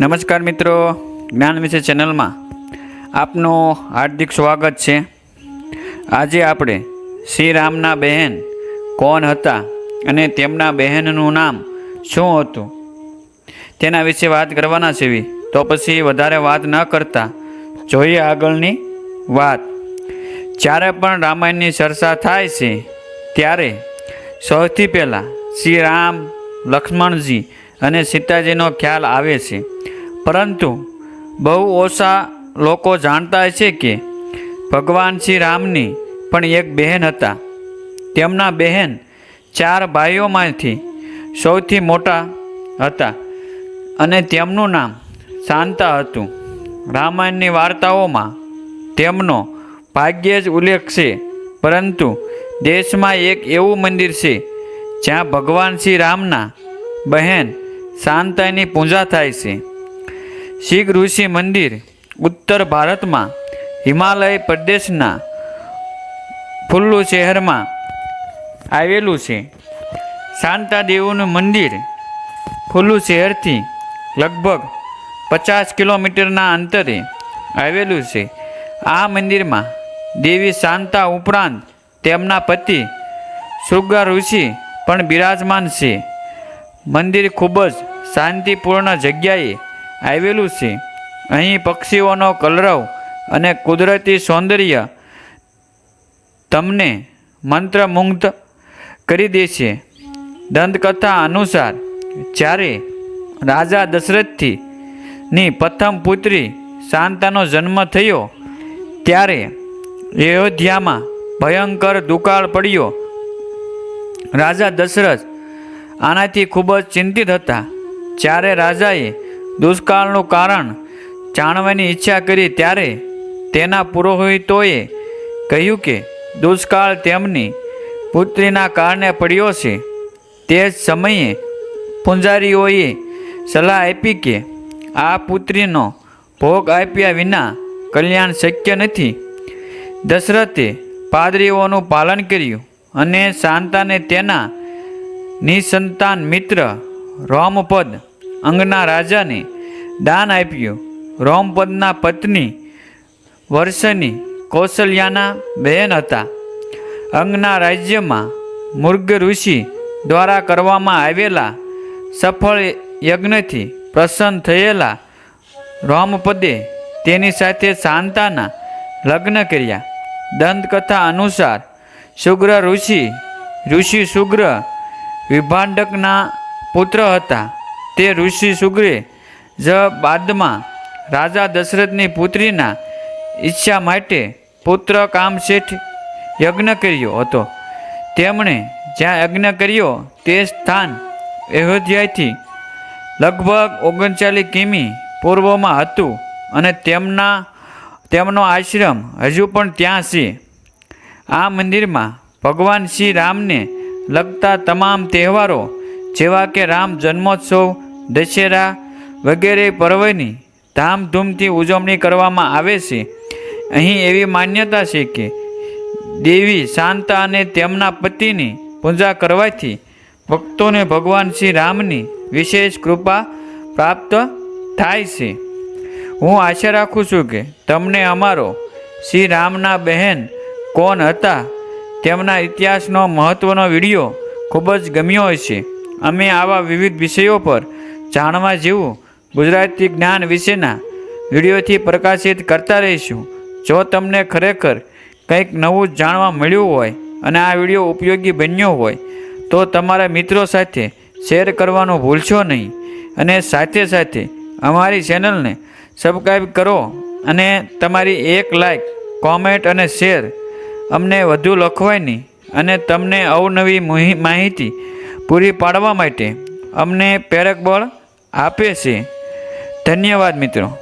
નમસ્કાર મિત્રો, જ્ઞાન વિશે ચેનલમાં આપનું હાર્દિક સ્વાગત છે. આજે આપણે શ્રી રામના બહેન કોણ હતા અને તેમના બહેનનું નામ શું હતું? તેના વિશે વાત કરવાના છે તો પછી વધારે વાત ન કરતા જોઈએ આગળની વાત. જ્યારે પણ રામાયણની ચર્ચા થાય છે, ત્યારે સૌથી પહેલાં શ્રી રામ, લક્ષ્મણજી અને સીતાજીનો ખ્યાલ આવે છે. પરંતુ બહુ ઓછા લોકો જાણતા છે કે ભગવાન શ્રી રામની પણ એક બહેન હતા. તેમના બહેન ચાર ભાઈઓમાંથી સૌથી મોટા હતા અને તેમનું નામ શાંતા હતું. રામાયણની વાર્તાઓમાં તેમનો ભાગ્યે જ ઉલ્લેખ છે, પરંતુ દેશમાં એક એવું મંદિર છે જ્યાં ભગવાન શ્રી રામના બહેન શાંતાની પૂજા થાય છે. શીખ ઋષિ મંદિર ઉત્તર ભારતમાં, હિમાલય પ્રદેશના ફુલ્લુ શહેરમાં આવેલું છે. શાંતાદેવનું મંદિર ફુલ્લુ શહેરથી લગભગ પચાસ કિલોમીટરના અંતરે આવેલું છે. આ મંદિરમાં દેવી શાંતા ઉપરાંત તેમના પતિ સુગા ઋષિ પણ બિરાજમાન છે. મંદિર ખૂબ જ શાંતિપૂર્ણ જગ્યાએ આવેલું છે. અહીં પક્ષીઓનો કલરવ અને કુદરતી સૌંદર્ય તમને મંત્રમુગ્ધ કરી દેશે. દંતકથા અનુસાર, જ્યારે રાજા દશરથથી ની પ્રથમ પુત્રી શાંતાનો જન્મ થયો, ત્યારે અયોધ્યામાં ભયંકર દુકાળ પડ્યો. રાજા દશરથ આનાથી ખૂબ જ ચિંતિત હતા. જ્યારે રાજાએ દુષ્કાળનું કારણ જાણવાની ઈચ્છા કરી ત્યારે તેના પુરોહિતોએ કહ્યું કે દુષ્કાળ તેમની પુત્રીના કારણે પડ્યો છે. તે જ સમયે પૂંજારીઓએ સલાહ આપી કે આ પુત્રીનો ભોગ આપ્યા વિના કલ્યાણ શક્ય નથી. દશરથે પાદરીઓનું પાલન કર્યું અને શાંતાને તેના નિસંતાન મિત્ર રોમપદ અંગના રાજાને દાન આપ્યું. રોમપદના પત્ની વર્ષની કૌશલ્યાના બહેન હતા. અંગના રાજ્યમાં મુર્ગ ઋષિ દ્વારા કરવામાં આવેલા સફળ યજ્ઞથી પ્રસન્ન થયેલા રોમપદે તેની સાથે શાંતાના લગ્ન કર્યા. દંતકથા અનુસાર શુગ્ર ઋષિ ઋષિ શુગ્ર વિભાંડકના પુત્ર હતા. તે ઋષિ સુગ્રી જ બાદમાં રાજા દશરથની પુત્રીના ઈચ્છા માટે પુત્ર કામશેઠ યજ્ઞ કર્યો હતો. તેમણે જ્યાં યજ્ઞ કર્યો તે સ્થાન અયોધ્યાથી લગભગ ઓગણચાલીસ કિમી પૂર્વમાં હતું અને તેમના, તેમનો આશ્રમ હજુ પણ ત્યાં છે. આ મંદિરમાં ભગવાન શ્રી રામને લગતા તમામ તહેવારો જેવા કે રામ જન્મોત્સવ દશેરા વગેરે પર્વની ધામધૂમથી ઉજવણી કરવામાં આવે છે. અહીં એવી માન્યતા છે કે દેવી શાંતા અને તેમના પતિની પૂજા કરવાથી ભક્તોને ભગવાન શ્રી રામની વિશેષ કૃપા પ્રાપ્ત થાય છે. હું આશા રાખું છું કે તમને અમારો શ્રી રામના બહેન કોણ હતા તેમના ઇતિહાસનો મહત્ત્વનો વીડિયો ખૂબ જ ગમ્યો હશે. અમે આવા વિવિધ વિષયો પર જાણવા જેવું ગુજરાતી જ્ઞાન વિશેના વિડીયોથી પ્રકાશિત કરતા રહીશું. જો તમને ખરેખર કંઈક નવું જાણવા મળ્યું હોય અને આ વીડિયો ઉપયોગી બન્યો હોય, તો તમારા મિત્રો સાથે શેર કરવાનું ભૂલશો નહીં અને સાથે સાથે અમારી ચેનલને સબસ્ક્રાઈબ કરો અને તમારી એક લાઈક કોમેન્ટ અને શેર અમને વધુ લખવાની અને તમને અવનવી મુહિ- માહિતી પૂરી પાડવા માટે અમને પ્રેરક બળ આપે છે. ધન્યવાદ મિત્રો.